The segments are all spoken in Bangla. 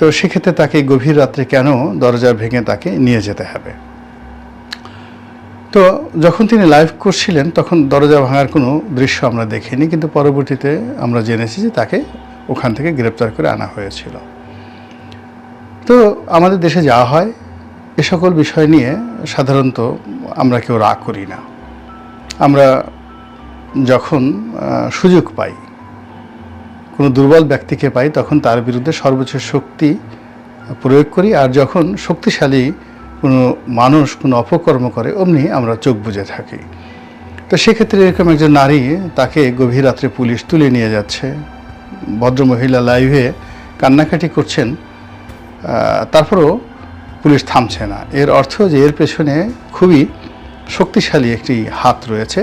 তো সেক্ষেত্রে তাকে গভীর রাত্রে কেন দরজা ভেঙে তাকে নিয়ে যেতে হবে? তো যখন তিনি লাইভ করছিলেন, তখন দরজা ভাঙার কোনো দৃশ্য আমরা দেখিনি, কিন্তু পরবর্তীতে আমরা জেনেছি যে তাকে ওখান থেকে গ্রেপ্তার করে আনা হয়েছিল। তো আমাদের দেশে যাওয়া হয়, এ সকল বিষয় নিয়ে সাধারণত আমরা কেউ রাগ করি না। আমরা যখন সুযোগ পাই কোনো দুর্বল ব্যক্তিকে পাই, তখন তার বিরুদ্ধে সর্বোচ্চ শক্তি প্রয়োগ করি। আর যখন শক্তিশালী কোনো মানুষ, কোনো অপকর্ম করে, অমনি আমরা চোখ বুজে থাকি। তো সেক্ষেত্রে এরকম একজন নারী তাকে গভীর রাত্রে পুলিশ তুলে নিয়ে যাচ্ছে। ভদ্রমহিলা লাইভে কান্নাকাটি করছেন। তারপরেও পুলিশ থামছে না। এর অর্থ যে এর পেছনে খুবই শক্তিশালী একটি হাত রয়েছে।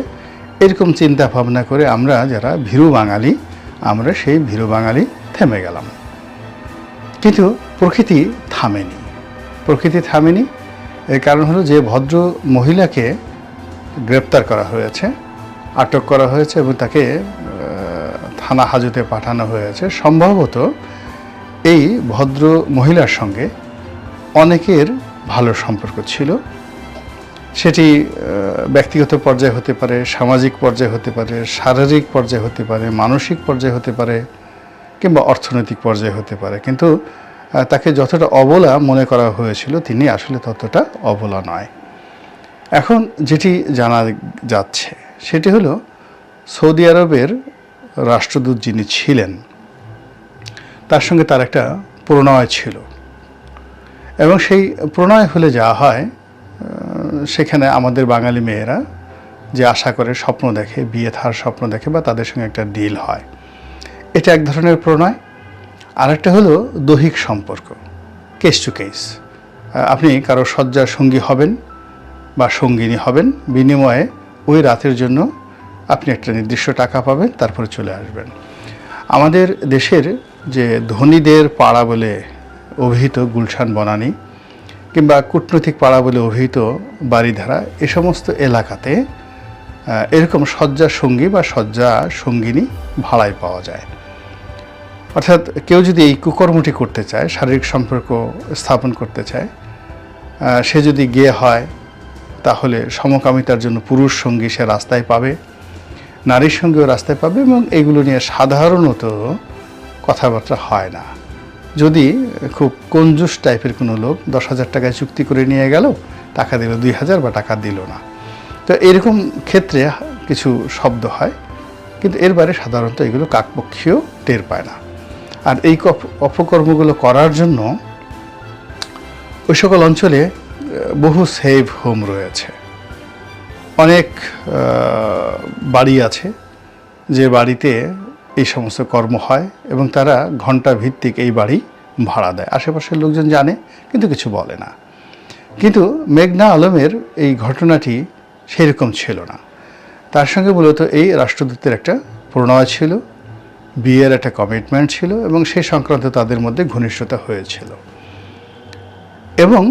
এরকম চিন্তা ভাবনা করে আমরা যারা ভীরু বাঙালি আমরা সেই ভীরু বাঙালি থেমে গেলাম। কিন্তু প্রকৃতি থামেনি। প্রকৃতি থামেনি, এর কারণ হলো যে ভদ্র মহিলাকে গ্রেপ্তার করা হয়েছে, আটক করা হয়েছে এবং তাকে থানা হাজতে পাঠানো হয়েছে। সম্ভবত এই ভদ্র মহিলার সঙ্গে অনেকের ভালো সম্পর্ক ছিল। সেটি ব্যক্তিগত পর্যায়ে হতে পারে, সামাজিক পর্যায়ে হতে পারে, শারীরিক পর্যায়ে হতে পারে, মানসিক পর্যায়ে হতে পারে কিংবা অর্থনৈতিক পর্যায়ে হতে পারে। কিন্তু তাকে যতটা অবলা মনে করা হয়েছিল, তিনি আসলে ততটা অবলা নয়। এখন যেটি জানা যাচ্ছে, সেটি হলো সৌদি আরবের রাষ্ট্রদূত যিনি ছিলেন, তার সঙ্গে তার একটা প্রণয় ছিল। এবং সেই প্রণয় হলে যা হয় সেখানে আমাদের বাঙালি মেয়েরা যে আশা করে স্বপ্ন দেখে, বিয়ে থার স্বপ্ন দেখে বা তাদের সঙ্গে একটা ডিল হয়। এটা এক ধরনের প্রণয়। আরেকটা হলো দৈহিক সম্পর্ক কেস টু কেস আপনি কারও শয্যার সঙ্গী হবেন বা সঙ্গিনী হবেন, বিনিময়ে ওই রাতের জন্য আপনি একটা নির্দিষ্ট টাকা পাবেন, তারপরে চলে আসবেন। আমাদের দেশের যে ধনীদের পাড়া বলে অভিহিত গুলশান বনানী কিংবা কূটনৈতিক পাড়া বলে অভিহিত বাড়িধারা এ সমস্ত এলাকাতে এরকম শয্যা সঙ্গী বা শয্যা সঙ্গিনী ভাড়ায় পাওয়া যায়। অর্থাৎ কেউ যদি এই কুকর্মটি করতে চায়, শারীরিক সম্পর্ক স্থাপন করতে চায় সে যদি গিয়ে হয়, তাহলে সমকামিতার জন্য পুরুষ সঙ্গী সে রাস্তায় পাবে, নারীর সঙ্গেও রাস্তায় পাবে এবং এগুলো নিয়ে সাধারণত কথাবার্তা হয় না। যদি খুব কঞ্জুস টাইপের কোনো লোক দশ হাজার টাকায় চুক্তি করে নিয়ে গেল, টাকা দিল দুই হাজার বা টাকা দিল না। তো এরকম ক্ষেত্রে কিছু শব্দ হয়, কিন্তু এর বাইরে সাধারণত এগুলো কাকপক্ষীয় টের পায় না। আর এই অপকর্মগুলো করার জন্য ওই সকল অঞ্চলে বহু সেভ হোম রয়েছে। অনেক বাড়ি আছে, যে বাড়িতে এই সমস্ত কর্ম হয় এবং তারা ঘণ্টা ভিত্তিক এই বাড়ি ভাড়া দেয়। আশেপাশের লোকজন জানে, কিন্তু কিছু বলে না। কিন্তু মেঘনা আলমের এই ঘটনাটি সেরকম ছিল না। তার সঙ্গে মূলত এই রাষ্ট্রদূতের একটা প্রণয় ছিল, বিয়ের একটা কমিটমেন্ট ছিল এবং সেই সংক্রান্ত তাদের মধ্যে ঘনিষ্ঠতা হয়েছিল। এবং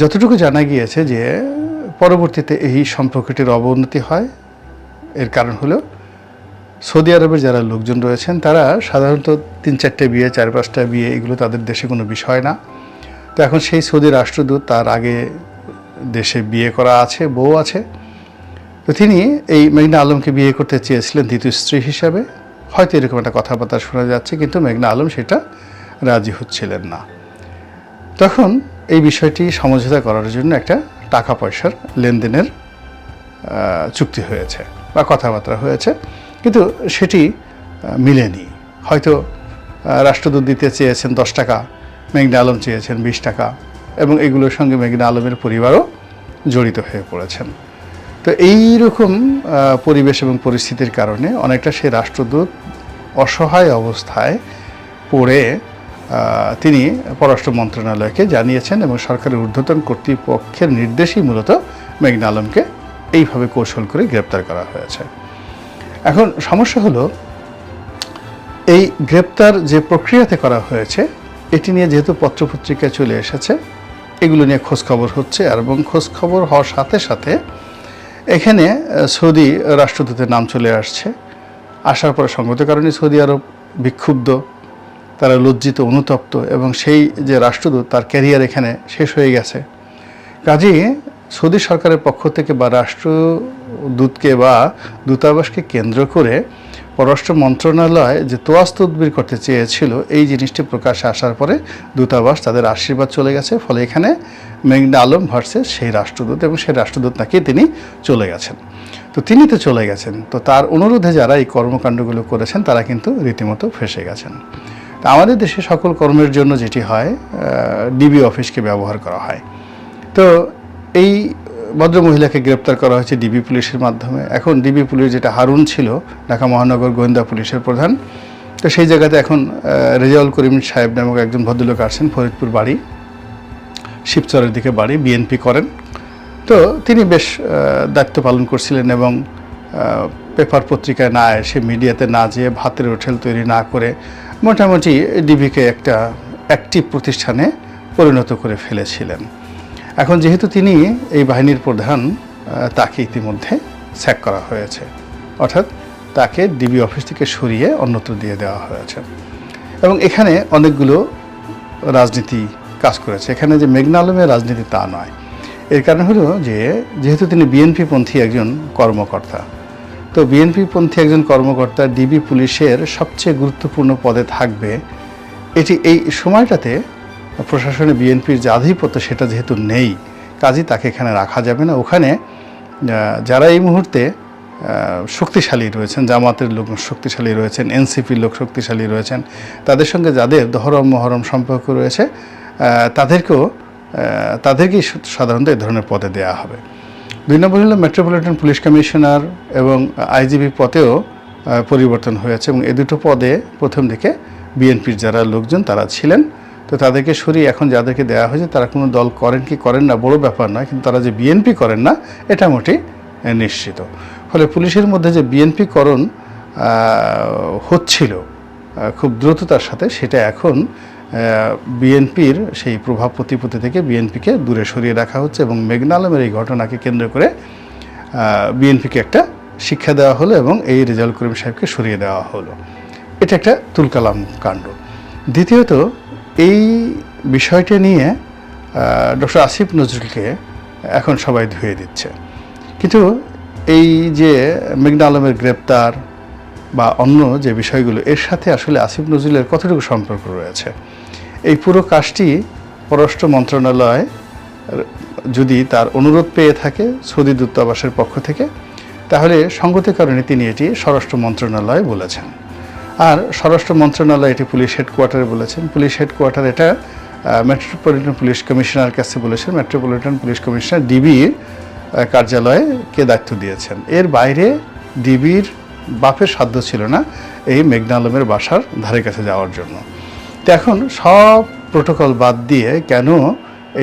যতটুকু জানা গিয়েছে যে, পরবর্তীতে এই সম্পর্কটির অবনতি হয়, এর কারণ হলো সৌদি আরবের যারা লোকজন রয়েছেন, তারা সাধারণত তিন চারটে বিয়ে, চার পাঁচটা বিয়ে, এগুলো তাদের দেশে কোনো বিষয় না। তো এখন সেই সৌদি রাষ্ট্রদূত তার আগে দেশে বিয়ে করা আছে, বউ আছে। তো তিনি এই মেঘনা আলমকে বিয়ে করতে চেয়েছিলেন দ্বিতীয় স্ত্রী হিসাবে। হয়তো এরকম একটা কথাবার্তা শোনা যাচ্ছে, কিন্তু মেঘনা আলম সেটা রাজি হচ্ছিলেন না। তখন এই বিষয়টি সমঝোতা করার জন্য একটা টাকা পয়সার লেনদেনের চুক্তি হয়েছে বা কথাবার্তা হয়েছে। কিন্তু সেটি মিলেনি। হয়তো রাষ্ট্রদূত দিতে চেয়েছেন দশ টাকা, মেঘনা আলম চেয়েছেন বিশ টাকা, এবং এগুলোর সঙ্গে মেঘনা আলমের পরিবারও জড়িত হয়ে পড়েছেন। তো এই রকম পরিবেশ এবং পরিস্থিতির কারণে অনেকটা সেই রাষ্ট্রদূত অসহায় অবস্থায় পড়ে তিনি পররাষ্ট্র মন্ত্রণালয়কে জানিয়েছেন এবং সরকারের ঊর্ধ্বতন কর্তৃপক্ষের নির্দেশই মূলত মেঘনা আলমকে এইভাবে কৌশল করে গ্রেপ্তার করা হয়েছে। এখন সমস্যা হলো, এই গ্রেপ্তার যে প্রক্রিয়াতে করা হয়েছে, এটি নিয়ে যেহেতু পত্রপত্রিকায় চলে এসেছে, এগুলো নিয়ে খোঁজখবর হচ্ছে আর এবং খোঁজখবর হওয়ার সাথে সাথে এখানে সৌদি রাষ্ট্রদূতের নাম চলে আসছে। আসার পরে সঙ্গত কারণে সৌদি আরব বিক্ষুব্ধ, তারা লজ্জিত, অনুতপ্ত এবং সেই যে রাষ্ট্রদূত, তার ক্যারিয়ার এখানে শেষ হয়ে গেছে। কাজেই সৌদি সরকারের পক্ষ থেকে বা রাষ্ট্রদূতকে বা দূতাবাসকে কেন্দ্র করে পররাষ্ট্র মন্ত্রণালয় যে তোয়াজ তদবির করতে চেয়েছিল, এই জিনিসটি প্রকাশে আসার পরে দূতাবাস তাদের আশীর্বাদ চলে গেছে। ফলে এখানে মেঘনা আলম ভার্সেস সেই রাষ্ট্রদূত এবং সেই রাষ্ট্রদূত নাকি তিনি চলে গেছেন। তো তিনি তো চলে গেছেন। তো তার অনুরোধে যারা এই কর্মকাণ্ডগুলো করেছেন, তারা কিন্তু রীতিমতো ফেসে গেছেন। আমাদের দেশে সকল কর্মের জন্য যেটি হয় ডিবি অফিসকে ব্যবহার করা হয়। তো এই ভদ্র মহিলাকে গ্রেপ্তার করা হয়েছে ডিবি পুলিশের মাধ্যমে। এখন ডিবি পুলিশ যেটা হারুন ছিল, ঢাকা মহানগর গোয়েন্দা পুলিশের প্রধান, তো সেই জায়গাতে এখন রেজাউল করিম সাহেব নামক একজন ভদ্রলোক আসছেন, ফরিদপুর বাড়ি, শিবচরের দিকে বাড়ি, বিএনপি করেন। তো তিনি বেশ দায়িত্ব পালন করছিলেন এবং পেপার পত্রিকায় না এসে, মিডিয়াতে না যেয়ে ভাতের হোটেল তৈরি না করে মোটামুটি ডিবিকে একটা অ্যাক্টিভ প্রতিষ্ঠানে পরিণত করে ফেলেছিলেন। এখন যেহেতু তিনি এই বাহিনীর প্রধান তাকে ইতিমধ্যে স্যাক করা হয়েছে। অর্থাৎ তাকে ডিবি অফিস থেকে সরিয়ে অন্যত্র দিয়ে দেওয়া হয়েছে। এবং এখানে অনেকগুলো রাজনীতি কাজ করেছে। এখানে যে মেঘনা আলমের রাজনীতি তা নয়। এর কারণ হলো যে, যেহেতু তিনি বিএনপি পন্থী একজন কর্মকর্তা, তো বিএনপি পন্থী একজন কর্মকর্তা ডিবি পুলিশের সবচেয়ে গুরুত্বপূর্ণ পদে থাকবে। এটি এই সময়টাতে প্রশাসনে বিএনপির যে আধিপত্য সেটা যেহেতু নেই, কাজেই তাকে এখানে রাখা যাবে না। ওখানে যারা এই মুহূর্তে শক্তিশালী রয়েছেন, জামাতের লোক শক্তিশালী রয়েছেন, এনসিপির লোক শক্তিশালী রয়েছেন, তাদের সঙ্গে যাদের দহরম মহরম সম্পর্ক রয়েছে তাদেরকেও তাদেরকেই সাধারণত এই ধরনের পদে দেওয়া হবে। দুই নম্বর হলো মেট্রোপলিটন পুলিশ কমিশনার এবং আইজিবি পদেও পরিবর্তন হয়েছে এবং এ দুটো পদে প্রথম দিকে বিএনপির যারা লোকজন তারা ছিলেন। তো তাদেরকে সরিয়ে এখন যাদেরকে দেওয়া হয়েছে, তারা কোনো দল করেন কি করেন না, বড় ব্যাপার নয়, কিন্তু তারা যে বিএনপি করেন না, এটা মোটেই নিশ্চিত। ফলে পুলিশের মধ্যে যে বিএনপি করণ হচ্ছিল খুব দ্রুততার সাথে, সেটা এখন বিএনপির সেই প্রভাব প্রতিপত্তি থেকে বিএনপিকে দূরে সরিয়ে রাখা হচ্ছে এবং মেঘনা আলমের এই ঘটনাকে কেন্দ্র করে বিএনপিকে একটা শিক্ষা দেওয়া হলো এবং এই রেজাউল করিম সাহেবকে সরিয়ে দেওয়া হলো। এটা একটা তুলকালাম কাণ্ড। দ্বিতীয়ত এই বিষয়টা নিয়ে ডক্টর আসিফ নজরুলকে এখন সবাই ধুয়ে দিচ্ছে। কিন্তু এই যে মেঘনা আলমের গ্রেপ্তার বা অন্য যে বিষয়গুলো, এর সাথে আসলে আসিফ নজরুলের কতটুকু সম্পর্ক রয়েছে? এই পুরো কাজটি পররাষ্ট্র মন্ত্রণালয় যদি তার অনুরোধ পেয়ে থাকে সৌদি দূতাবাসের পক্ষ থেকে, তাহলে সঙ্গতি কারণে তিনি এটি স্বরাষ্ট্র মন্ত্রণালয় বলেছেন। আর স্বরাষ্ট্র মন্ত্রণালয় এটি পুলিশ হেডকোয়ার্টারে বলেছেন। পুলিশ হেডকোয়ার্টার এটা মেট্রোপলিটন পুলিশ কমিশনার কাছে বলেছেন। মেট্রোপলিটন পুলিশ কমিশনার ডিবির কার্যালয়ে কে দায়িত্ব দিয়েছেন। এর বাইরে ডিবির বাপের সাধ্য ছিল না এই মেঘনা আলমের বাসার ধারে কাছে যাওয়ার জন্য। তো এখন সব প্রোটোকল বাদ দিয়ে কেন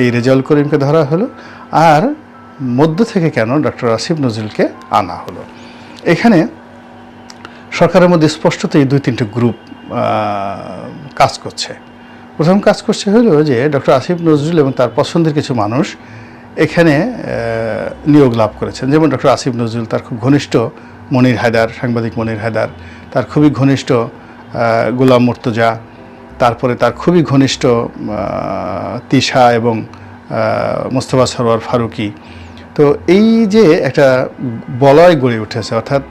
এই রেজাউল করিমকে ধরা হলো? আর মধ্য থেকে কেন ডক্টর আসিফ নজরুলকে আনা হলো? এখানে সরকারের মধ্যে স্পষ্টতই দুই তিনটে গ্রুপ কাজ করছে। প্রথম কাজ করছে হলো যে ডক্টর আসিফ নজরুল এবং তার পছন্দের কিছু মানুষ এখানে নিয়োগ লাভ করেছেন। যেমন ডক্টর আসিফ নজরুল, তার খুব ঘনিষ্ঠ মনির হায়দার, সাংবাদিক মনির হায়দার, তার খুবই ঘনিষ্ঠ গোলাম মুর্তজা, তারপরে তার খুবই ঘনিষ্ঠ তিশা এবং মোস্তফা সরোয়ার ফারুকি। তো এই যে একটা বলয় গড়ে উঠেছে, অর্থাৎ